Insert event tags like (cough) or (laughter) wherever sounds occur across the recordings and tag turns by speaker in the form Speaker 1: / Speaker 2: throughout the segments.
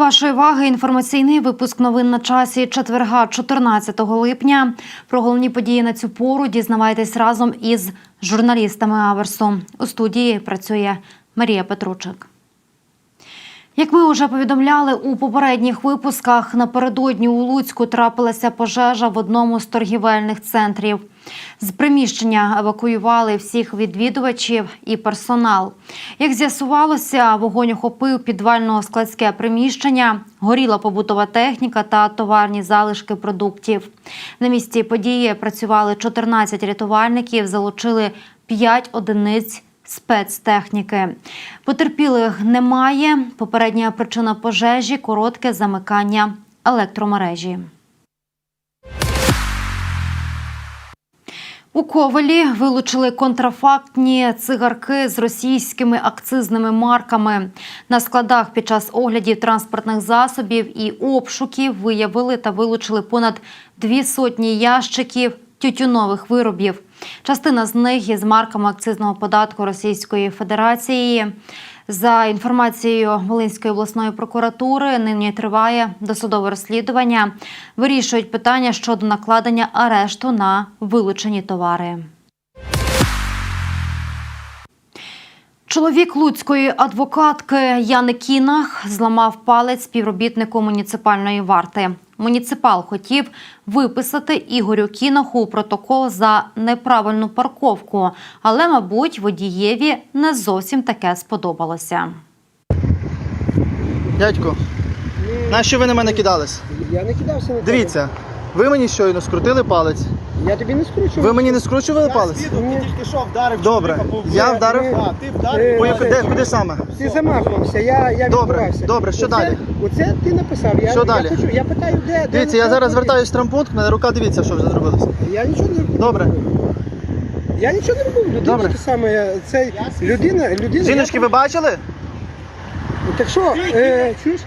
Speaker 1: Вашої уваги інформаційний випуск новин на часі четверга, 14 липня. Про головні події на цю пору дізнавайтесь разом із журналістами Аверсу. У студії працює Марія Петручик. Як ми вже повідомляли у попередніх випусках, напередодні у Луцьку трапилася пожежа в одному з торгівельних центрів. З приміщення евакуювали всіх відвідувачів і персонал. Як з'ясувалося, вогонь охопив підвально-складське приміщення, горіла побутова техніка та товарні залишки продуктів. На місці події працювали 14 рятувальників, залучили 5 одиниць спецтехніки. Потерпілих немає. Попередня причина пожежі коротке замикання електромережі. У Ковелі вилучили контрафактні цигарки з російськими акцизними марками. На складах під час оглядів транспортних засобів і обшуків виявили та вилучили понад дві сотні ящиків тютюнових виробів. Частина з них із марками акцизного податку Російської Федерації. За інформацією Волинської обласної прокуратури, нині триває досудове розслідування. Вирішують питання щодо накладення арешту на вилучені товари. Чоловік луцької адвокатки Яни Кінах зламав палець співробітнику муніципальної варти. Муніципал хотів виписати Ігорю Кінаху протокол за неправильну парковку, але, мабуть, водієві не зовсім таке сподобалося.
Speaker 2: Дядько, на що ви на мене кидались?
Speaker 3: Я не кидався на тебе.
Speaker 2: Дивіться, ви мені щойно скрутили палець.
Speaker 3: Я тобі не скручу.
Speaker 2: Ви мені не скручували палець?
Speaker 4: Ти тільки що вдарив
Speaker 2: Добре.
Speaker 4: чоловіка
Speaker 2: Я вдарив?
Speaker 4: А, ти вдарив?
Speaker 3: Е,
Speaker 2: де, куди саме?
Speaker 3: Ти замахувався, я, я
Speaker 2: Добре,
Speaker 3: відбувався.
Speaker 2: добре, що
Speaker 3: оце,
Speaker 2: далі?
Speaker 3: Оце ти написав. Я,
Speaker 2: Що
Speaker 3: я
Speaker 2: далі?
Speaker 3: Хочу, я питаю, де. де
Speaker 2: Дивіться, я
Speaker 3: написав,
Speaker 2: зараз
Speaker 3: куди.
Speaker 2: звертаюсь в травмпункт, мене рука дивіться, що вже зробилося.
Speaker 3: Я нічого не робив.
Speaker 2: Добре.
Speaker 3: Я нічого не робив. Людина
Speaker 2: Добре.
Speaker 3: те саме, це людина, людина.
Speaker 2: Жіночки,
Speaker 3: я-
Speaker 2: ви бачили?
Speaker 3: Так що, е, чуєш?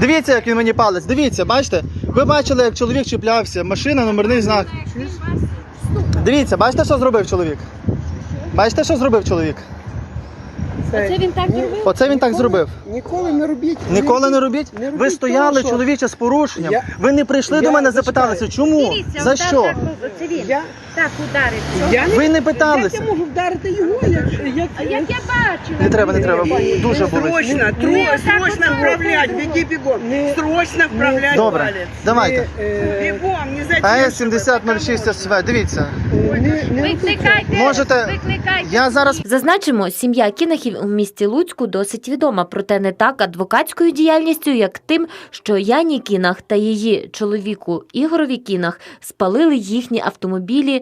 Speaker 2: Дивіться, як він мені палець. Дивіться, бачите? Ви бачили, як чоловік чіплявся, машина, номерний знак. Дивіться, бачите, що зробив чоловік? Бачите, що зробив чоловік?
Speaker 5: Оце він так зробив?
Speaker 2: Оце він так
Speaker 3: ніколи-
Speaker 2: зробив.
Speaker 3: Ніколи не робіть.
Speaker 2: Ніколи не робіть.
Speaker 3: Не робіть
Speaker 2: Ви стояли,
Speaker 3: того,
Speaker 2: чоловіче, з порушенням.
Speaker 3: Я-
Speaker 2: Ви не прийшли
Speaker 3: Я
Speaker 2: до мене, запиталися, чому?
Speaker 5: Дивіться,
Speaker 2: За що?
Speaker 5: Так, це він
Speaker 3: Я,
Speaker 5: так
Speaker 3: я не,
Speaker 2: Ви не
Speaker 3: Як я можу вдарити його, як, як,
Speaker 5: А як я бачу?
Speaker 2: Не треба, не треба. Дуже болить.
Speaker 6: Срочно, тро- срочно вправлять, беги бегом. Срочно вправлять
Speaker 2: Добре,
Speaker 6: палец.
Speaker 2: давайте.
Speaker 3: е,
Speaker 6: Бегом, не
Speaker 2: АЕС
Speaker 6: задерживай.
Speaker 2: 7006 СВ, дивіться.
Speaker 3: е, не, не
Speaker 5: Викликайте,
Speaker 2: Можете-
Speaker 5: викликайте.
Speaker 2: Я зараз
Speaker 7: Зазначимо, сім'я Кінахів у місті Луцьку досить відома, проте не так адвокатською діяльністю, як тим, що Яні Кінах та її чоловіку Ігорові Кінах спалили їхні автомобілі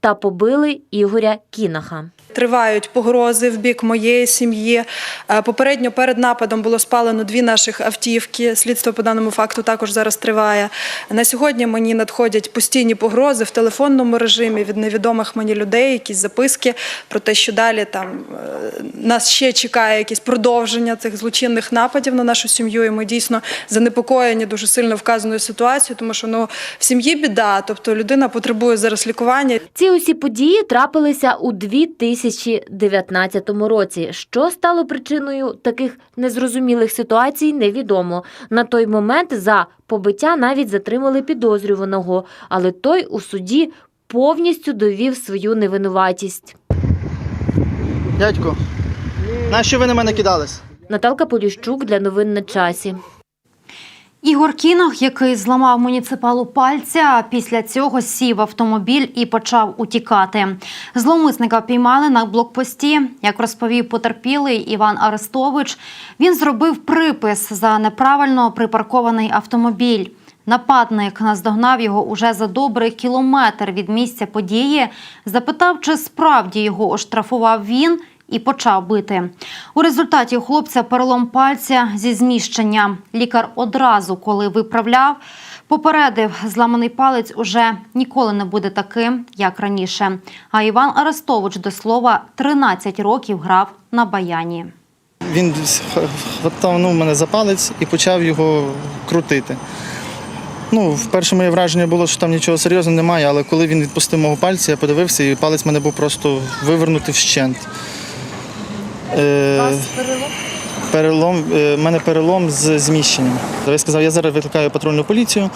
Speaker 7: та побили Ігоря Кінаха.
Speaker 8: Тривають погрози в бік моєї сім'ї. Е, Попередньо перед нападом було спалено дві наших автівки. Слідство по даному факту також зараз триває. На сьогодні мені надходять постійні погрози в телефонному режимі від невідомих мені людей, якісь записки про те, що далі там е, нас ще чекає якесь продовження цих злочинних нападів на нашу сім'ю. І ми дійсно занепокоєні дуже сильно вказаною ситуацією, тому що ну в сім'ї біда, тобто людина потребує зараз лікування.
Speaker 7: Ці усі події трапилися у 2019 році. Що стало причиною таких незрозумілих ситуацій, невідомо. На той момент за побиття навіть затримали підозрюваного, але той у суді повністю довів свою невинуватість.
Speaker 2: Дядько, на що ви на мене кидались?
Speaker 7: Наталка Поліщук для новин на часі.
Speaker 1: Ігор Кінах, який зламав муніципалу пальця, після цього сів автомобіль і почав утікати. Зловмисника піймали на блокпості. Як розповів потерпілий Іван Арестович, він зробив припис за неправильно припаркований автомобіль. Нападник наздогнав його уже за добрий кілометр від місця події. Запитав, чи справді його оштрафував він, і почав бити. У результаті хлопця перелом пальця зі зміщення. Лікар одразу, коли виправляв, попередив, зламаний палець уже ніколи не буде таким, як раніше. А Іван Арестович, до слова, 13 років грав на баяні.
Speaker 2: Він хватанув мене за палець і почав його крутити. Ну, вперше моє враження було, що там нічого серйозного немає, але коли він відпустив мого пальця, я подивився, і палець мене був просто вивернутий вщент. Е, перелом, е, в мене перелом з зміщенням. Я сказав, я зараз викликаю патрульну поліцію,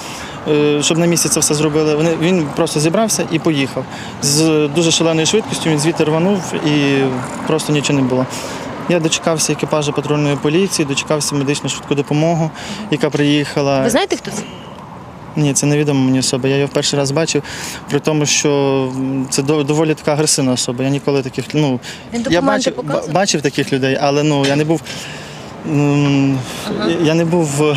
Speaker 2: е, щоб на місці це все зробили. Вони, він просто зібрався і поїхав. З дуже шаленою швидкістю він звідти рванув і просто нічого не було. Я дочекався екіпажу патрульної поліції, дочекався медичну швидку допомогу, яка приїхала.
Speaker 7: Ви знаєте, хто це?
Speaker 2: Ні, це невідома мені особа. Я його в перший раз бачив, при тому, що це доволі така агресивна особа. Я ніколи таких. Ну, я бачив, бачив таких людей, але ну, я не був. м, Я не був. е,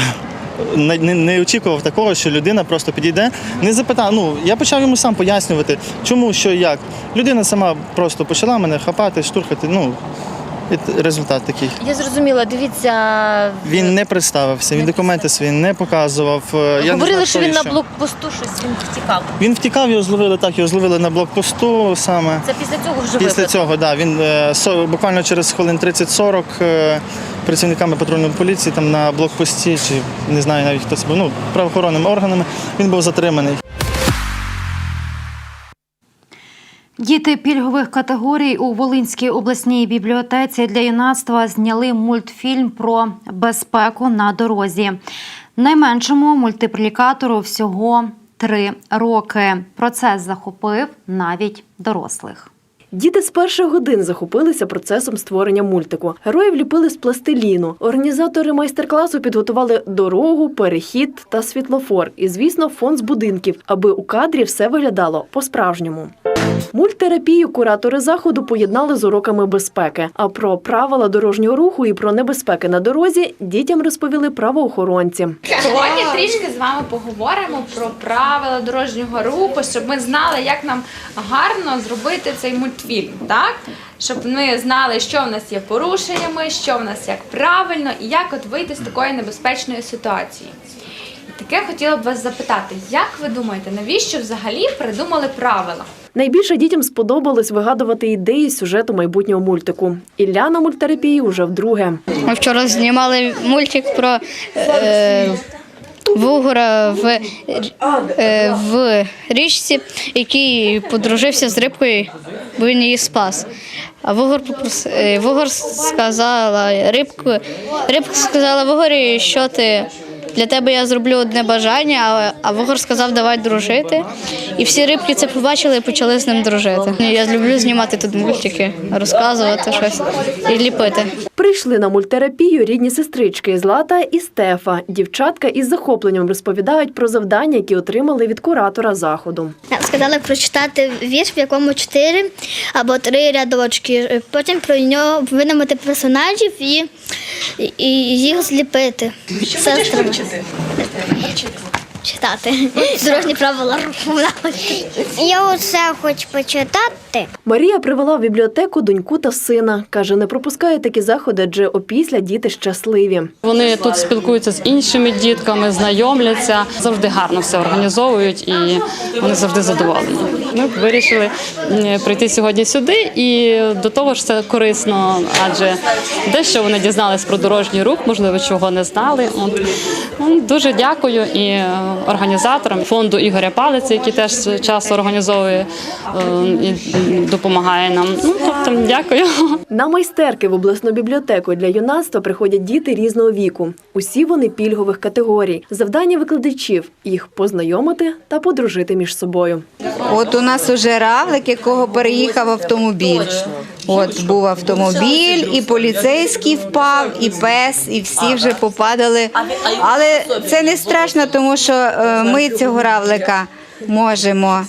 Speaker 2: Не, не, не очікував такого, що людина просто підійде, не запитав. Ну я почав йому сам пояснювати, чому, що як. Людина сама просто почала мене хапати, штурхати. Ну і результат такий.
Speaker 7: Я зрозуміла, дивіться.
Speaker 2: Він не представився, він документи свої не показував. е, Я не
Speaker 7: Говорили, що він на блокпосту щось він втікав.
Speaker 2: Він втікав, його зловили так, його зловили на блокпосту саме.
Speaker 7: Це після цього вже
Speaker 2: Після
Speaker 7: випадок.
Speaker 2: цього, да, він е, со- буквально через хвилин 30-40 е, працівниками патрульної поліції там на блокпості, чи не знаю навіть хто це був, ну, правоохоронними органами, він був затриманий.
Speaker 1: Діти пільгових категорій у Волинській обласній бібліотеці для юнацтва зняли мультфільм про безпеку на дорозі. Найменшому мультиплікатору всього три роки. Процес захопив навіть дорослих.
Speaker 4: Діти з перших годин захопилися процесом створення мультику. Героїв ліпили з пластиліну. Організатори майстер-класу підготували дорогу, перехід та світлофор. І, звісно, фон з будинків, аби у кадрі все виглядало по-справжньому. Мульттерапію куратори заходу поєднали з уроками безпеки. А про правила дорожнього руху і про небезпеки на дорозі дітям розповіли правоохоронці.
Speaker 6: Сьогодні трішки з вами поговоримо про правила дорожнього руху, щоб ми знали, як нам гарно зробити цей мультфільм, так? Щоб ми знали, що в нас є порушеннями, що в нас як правильно, і як от вийти з такої небезпечної ситуації. Таке хотіла б вас запитати, як ви думаєте, навіщо взагалі придумали правила?
Speaker 4: Найбільше дітям сподобалось вигадувати ідеї сюжету майбутнього мультику. Ілля на мульттерапії уже вдруге.
Speaker 9: Ми вчора знімали мультик про е, вугора в, е, в річці, який подружився з рибкою, бо він її спас. А вугор, попрос- е, вугор сказала рибку, рибка сказала вугорі, що ти. Для тебе я зроблю одне бажання, а, а вугор сказав, давай дружити. І всі рибки це побачили і почали з ним дружити. Я люблю знімати тут мультики, розказувати щось і ліпити.
Speaker 4: Прийшли на мульттерапію рідні сестрички Злата і Стефа. Дівчатка із захопленням розповідають про завдання, які отримали від куратора заходу.
Speaker 10: Нам сказали прочитати вірш, в якому чотири або три рядочки. Потім про нього видумати персонажів і, і їх зліпити. Сестрами документи. Читати. (laughs) Дорожні правила руху. (laughs) Я оце хочу почитати.
Speaker 4: Марія привела в бібліотеку доньку та сина. Каже, не пропускає такі заходи, адже опісля діти щасливі.
Speaker 11: Вони тут спілкуються з іншими дітками, знайомляться, завжди гарно все організовують і вони завжди задоволені. Ми вирішили прийти сьогодні сюди, і до того ж це корисно, адже дещо вони дізнались про дорожній рух, можливо, чого не знали. От. Дуже дякую і організаторам фонду Ігоря Палиці, який теж часто організовує е, і допомагає нам. Ну, тобто, дякую.
Speaker 4: На майстерки в обласну бібліотеку для юнацтва приходять діти різного віку. Усі вони пільгових категорій. Завдання викладачів їх познайомити та подружити між собою.
Speaker 12: От у нас уже равлик, якого переїхав автомобіль. От був автомобіль, і поліцейський впав, і пес, і всі вже попадали. Але це не страшно, тому що е, ми цього равлика. Можемо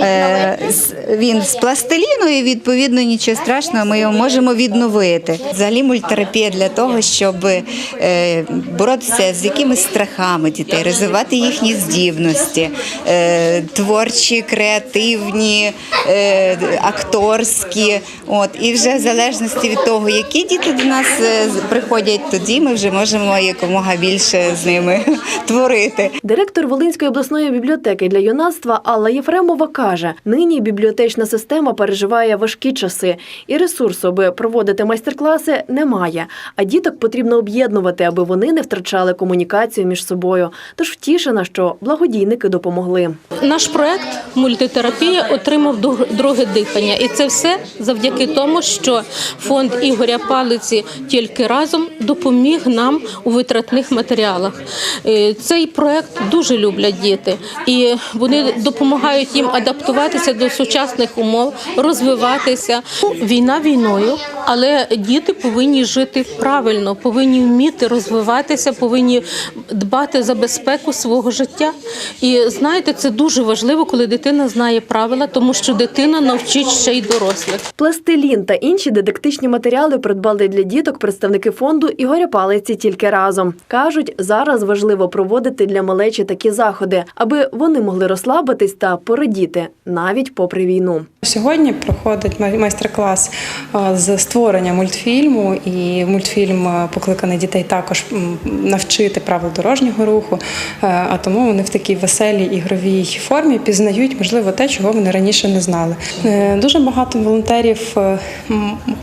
Speaker 12: е, з- він з пластиліну, і відповідно нічого страшного, ми його можемо відновити. Взагалі мульттерапія для того, щоб е, боротися з якимись страхами дітей, розвивати їхні здібності, е, творчі, креативні, е, акторські. От і вже в залежності від того, які діти до нас приходять, тоді ми вже можемо якомога більше з ними (laughs) творити.
Speaker 4: Директор Волинської обласної бібліотеки для юнацтва юнацтва Алла Єфремова каже: нині бібліотечна система переживає важкі часи, і ресурсу, аби проводити майстер-класи, немає. А діток потрібно об'єднувати, аби вони не втрачали комунікацію між собою. Тож втішена, що благодійники допомогли.
Speaker 13: Наш проект мультитерапія отримав друге дихання, і це все завдяки тому, що фонд Ігоря Палиці тільки разом допоміг нам у витратних матеріалах. Е, Цей проект дуже люблять діти, і вони допомагають їм адаптуватися до сучасних умов, розвиватися. Війна війною, але діти повинні жити правильно, повинні вміти розвиватися, повинні дбати за безпеку свого життя. І знаєте, це дуже важливо, коли дитина знає правила, тому що дитина навчить ще й дорослих.
Speaker 4: Пластилін та інші дидактичні матеріали придбали для діток представники фонду Ігоря Палиці тільки разом. Кажуть, зараз важливо проводити для малечі такі заходи, аби вони могли розслабитись та порадіти навіть попри війну.
Speaker 8: Сьогодні проходить майстер-клас з створення мультфільму, і мультфільм покликаний дітей також навчити правил дорожнього руху. Е, А тому вони в такій веселій ігровій формі пізнають, можливо, те, чого вони раніше не знали. Е, Дуже багато волонтерів е,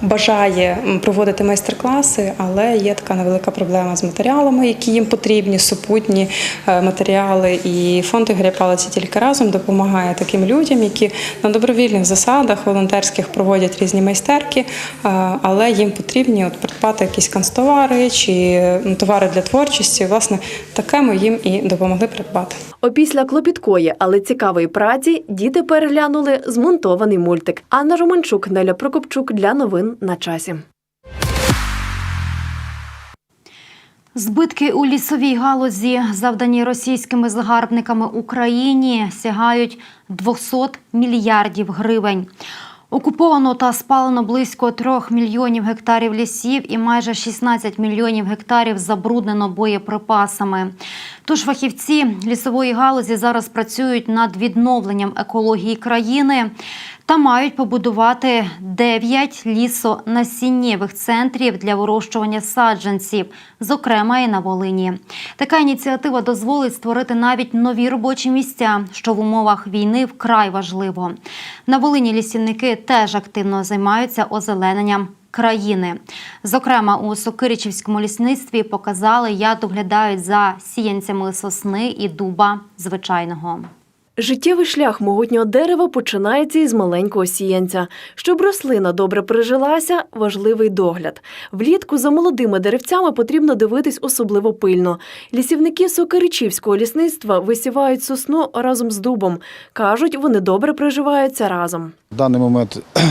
Speaker 8: бажає проводити майстер-класи, але є така невелика проблема з матеріалами, які їм потрібні, супутні матеріали. І фонд Ігоря Палиці тільки разом допомагає таким людям, які на добровільних засадах волонтерських проводять різні майстерки, е, але їм потрібні от придбати якісь канцтовари чи товари для творчості. Власне, таке ми їм і допомогли придбати.
Speaker 4: Опісля клопіткої, але цікавої праці діти переглянули змонтований мультик. Анна Романчук, Неля Прокопчук для новин на часі.
Speaker 1: Збитки у лісовій галузі, завдані російськими загарбниками Україні, сягають 200 мільярдів гривень. Окуповано та спалено близько 3 мільйонів гектарів лісів і майже 16 мільйонів гектарів забруднено боєприпасами. Тож фахівці лісової галузі зараз працюють над відновленням екології країни та мають побудувати 9 лісонасіннєвих центрів для вирощування саджанців, зокрема і на Волині. Така ініціатива дозволить створити навіть нові робочі місця, що в умовах війни вкрай важливо. На Волині лісівники теж активно займаються озелененням країни. Зокрема, у Сокиричівському лісництві показали, як доглядають за сіянцями сосни і дуба звичайного.
Speaker 4: Життєвий шлях могутнього дерева починається із маленького сіянця. Щоб рослина добре прижилася, важливий догляд. Влітку за молодими деревцями потрібно дивитись особливо пильно. Лісівники Сокиричівського лісництва висівають сосну разом з дубом. Кажуть, вони добре приживаються разом.
Speaker 14: В даний момент (clears throat) е,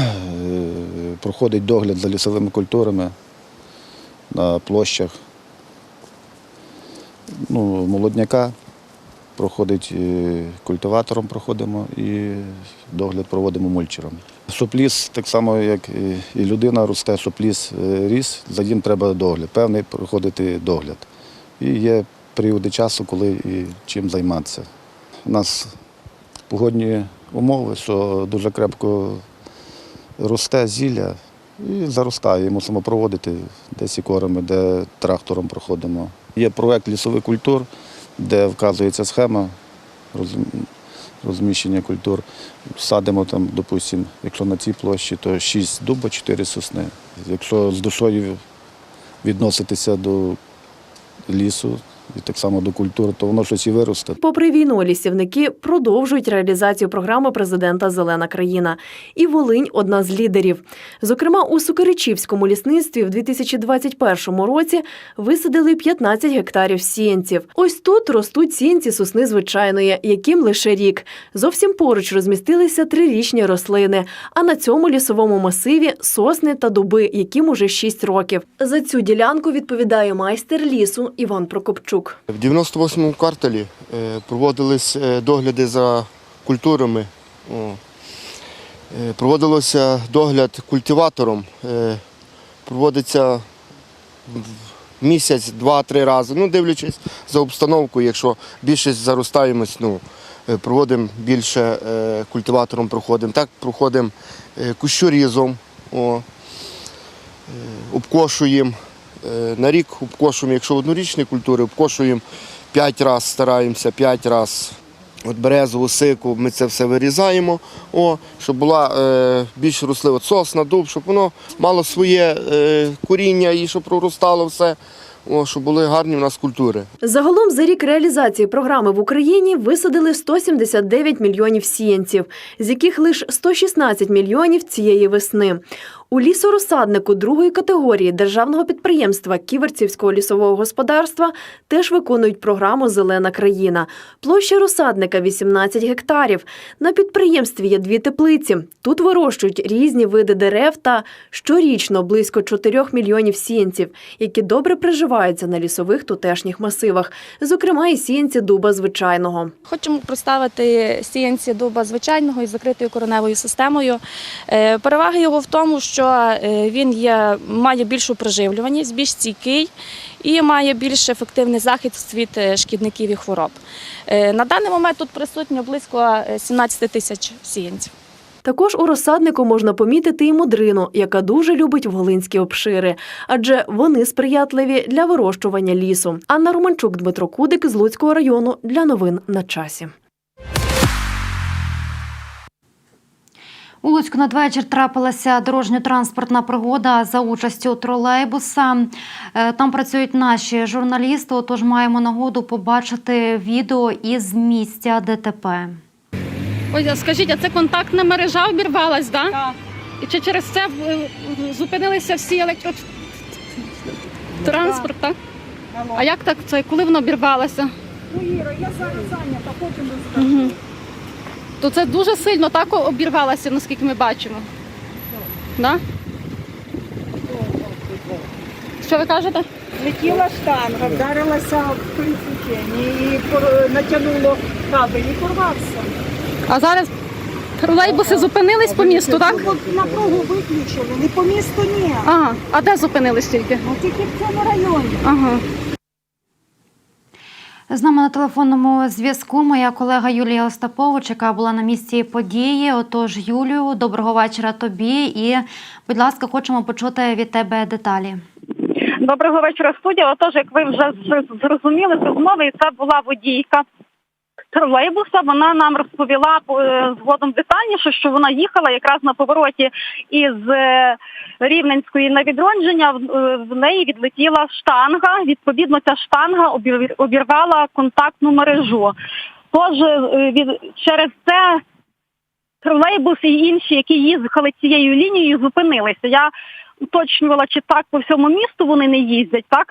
Speaker 14: проходить догляд за лісовими культурами на площах. Ну, молодняка проходить е, культиватором проходимо і догляд проводимо мульчером. Щоб ліс, так само, як і- людина росте, щоб ліс е, ріс, за ним треба догляд, певний проходити догляд. І є періоди часу, коли і чим займатися. У нас погодні умови, що дуже крепко росте зілля і заростає. Мусимо проводити десь і корами, де трактором проходимо. Є проект лісових культур, де вказується схема розміщення культур. Садимо там, допустимо, якщо на цій площі, то 6 дуба, 4 сосни. Якщо з душою відноситися до лісу і так само до культур, то воно щось і виросте.
Speaker 4: Попри війну, лісівники продовжують реалізацію програми президента Зелена країна. І Волинь одна з лідерів. Зокрема, у Сукаричівському лісництві в 2021 році висадили 15 гектарів сіянців. Ось тут ростуть сіянці сосни звичайної, яким лише рік. Зовсім поруч розмістилися трирічні рослини. А на цьому лісовому масиві сосни та дуби, яким уже 6 років. За цю ділянку відповідає майстер лісу Іван Прокопчук.
Speaker 15: В 98-му кварталі е, проводились е, догляди за культурами. Е, Проводилося догляд культиватором. Проводиться місяць, два-три рази. Ну, дивлячись за обстановкою, якщо більшість заростаємось, ну, проводимо більше культиватором проходимо. Так проходимо кущорізом, е, обкошуємо. Е, На рік обкошуємо, якщо однорічні культури, обкошуємо 5 разів, стараємося 5 разів. от березову сику, ми це все вирізаємо, о, щоб була е, більш рослива сосна, дуб, щоб воно мало своє е, коріння і щоб проростало все, о, щоб були гарні в нас культури.
Speaker 4: Загалом за рік реалізації програми в Україні висадили 179 мільйонів сіянців, з яких лише 116 мільйонів цієї весни. У лісорозсаднику другої категорії державного підприємства Ківерцівського лісового господарства теж виконують програму Зелена країна. Площа розсадника 18 гектарів. На підприємстві є дві теплиці. Тут вирощують різні види дерев та щорічно близько 4 мільйонів сіянців, які добре приживаються на лісових тутешніх масивах, зокрема і сіянці дуба звичайного.
Speaker 16: Хочемо представити сіянці дуба звичайного із закритою кореневою системою. Е, Переваги його в тому, що е, він є, має більшу приживлюваність, більш стійкий і має більш ефективний захист від е, шкідників і хвороб. Е, На даний момент тут присутньо близько е, 17 тисяч сіянців.
Speaker 4: Також у розсаднику можна помітити і мудрину, яка дуже любить волинські обшири, адже вони сприятливі для вирощування лісу. Анна Романчук, Дмитро Кудик з Луцького району для новин на часі.
Speaker 1: У Луцьку надвечір трапилася дорожньо-транспортна пригода за участю тролейбуса. Е, Там працюють наші журналісти, отож маємо нагоду побачити відео із місця ДТП.
Speaker 17: Ой, а скажіть, а це контактна мережа обірвалась, да? так? І чи через це е, зупинилися всі електротранспорт, так? А як так це? Коли воно обірвалося?
Speaker 3: Ну, Іра, я зараз зайнята, потім
Speaker 17: Угу. То це дуже сильно так обірвалося, наскільки ми бачимо. Да? Що ви кажете?
Speaker 3: Летіла штанга, вдарилася в пересіченні і натягнуло кабель і порвався.
Speaker 17: А зараз тролейбуси зупинились по місту, так?
Speaker 3: Ну, от напругу виключили, не по місту ні.
Speaker 17: Ага. А де зупинились тільки?
Speaker 3: А тільки в цьому районі.
Speaker 17: Ага.
Speaker 1: З нами на телефонному зв'язку моя колега Юлія Остапович, яка була на місці події. Отож, Юлію, доброго вечора тобі. І, будь ласка, хочемо почути від тебе деталі.
Speaker 18: Доброго вечора, студія. Отож, як ви вже зрозуміли з розмови, це була водійка тролейбуса. Вона нам розповіла е, згодом детальніше, що вона їхала якраз на повороті із е, Рівненської на відродження. В е, неї відлетіла штанга. Відповідно, ця штанга обір- обірвала контактну мережу. Тож від через це тролейбус і інші, які їздили цією лінією, зупинилися. Я уточнювала, чи так по всьому місту вони не їздять, так,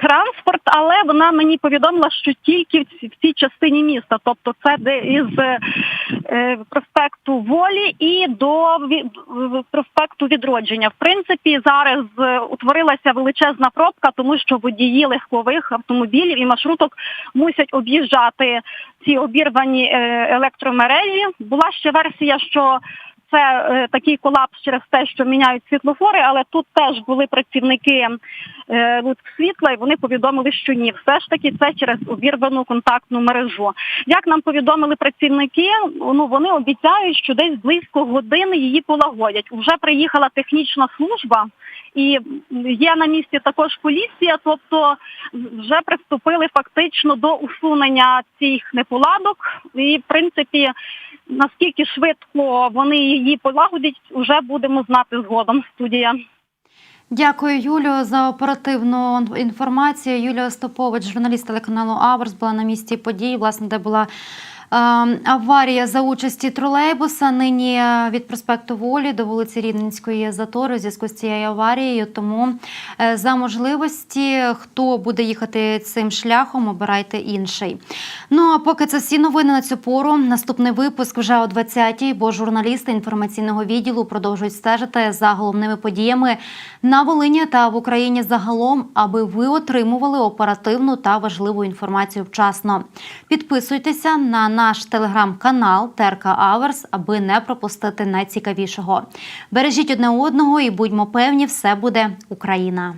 Speaker 18: електротранспорт, але вона мені повідомила, що тільки в цій частині міста, тобто це де із е, проспекту Волі і до проспекту Відродження. В принципі, зараз е, утворилася величезна пробка, тому що водії легкових автомобілів і маршруток мусять об'їжджати ці обірвані е, електромережі. Була ще версія, що це е, такий колапс через те, що міняють світлофори, але тут теж були працівники е, Луцьк-світла, і вони повідомили, що ні, все ж таки це через обірвану контактну мережу. Як нам повідомили працівники, ну вони обіцяють, що десь близько години її полагодять. Уже приїхала технічна служба. І є на місці також поліція, тобто вже приступили фактично до усунення цих неполадок. І в принципі, наскільки швидко вони її полагодять, вже будемо знати згодом. Студія.
Speaker 1: Дякую, Юлію, за оперативну інформацію. Юлія Остапович, журналіст телеканалу Аверс, була на місці події, власне, де була. Е, Аварія за участі тролейбуса нині е, від проспекту Волі до вулиці Рівненської затори у зв'язку з цією аварією. Тому е, за можливості, хто буде їхати цим шляхом, обирайте інший. Ну а поки це всі новини на цю пору. Наступний випуск вже о 20-й, бо журналісти інформаційного відділу продовжують стежити за головними подіями на Волині та в Україні загалом, аби ви отримували оперативну та важливу інформацію вчасно. Підписуйтеся на наш телеграм-канал Терка Аверс, аби не пропустити найцікавішого. Бережіть одне одного і будьмо певні, все буде Україна.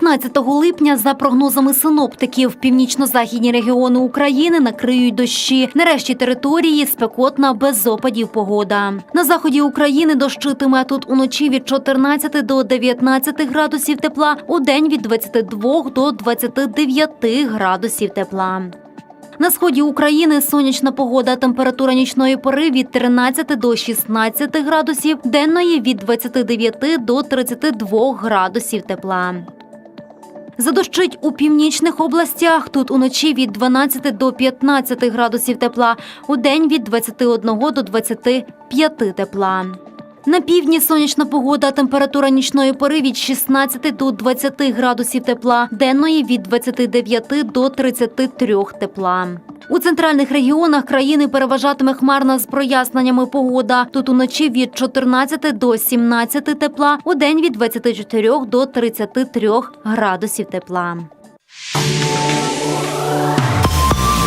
Speaker 1: 14 липня, за прогнозами синоптиків, північно-західні регіони України накриють дощі. Нарешті території спекотна без опадів погода. На заході України дощитиме тут уночі від 14 до 19 градусів тепла, у день від 22 до 29 градусів тепла. На сході України сонячна погода, температура нічної пори від 13 до 16 градусів, денної від 29 до 32 градусів тепла. Задощить у північних областях. Тут уночі від 12 до 15 градусів тепла, у день від 21 до 25 тепла. На півдні сонячна погода, температура нічної пори від 16 до 20 градусів тепла, денної від 29 до 33 тепла. У центральних регіонах країни переважатиме хмарна з проясненнями погода. Тут уночі від 14 до 17 тепла, у день від 24 до 33 градусів тепла.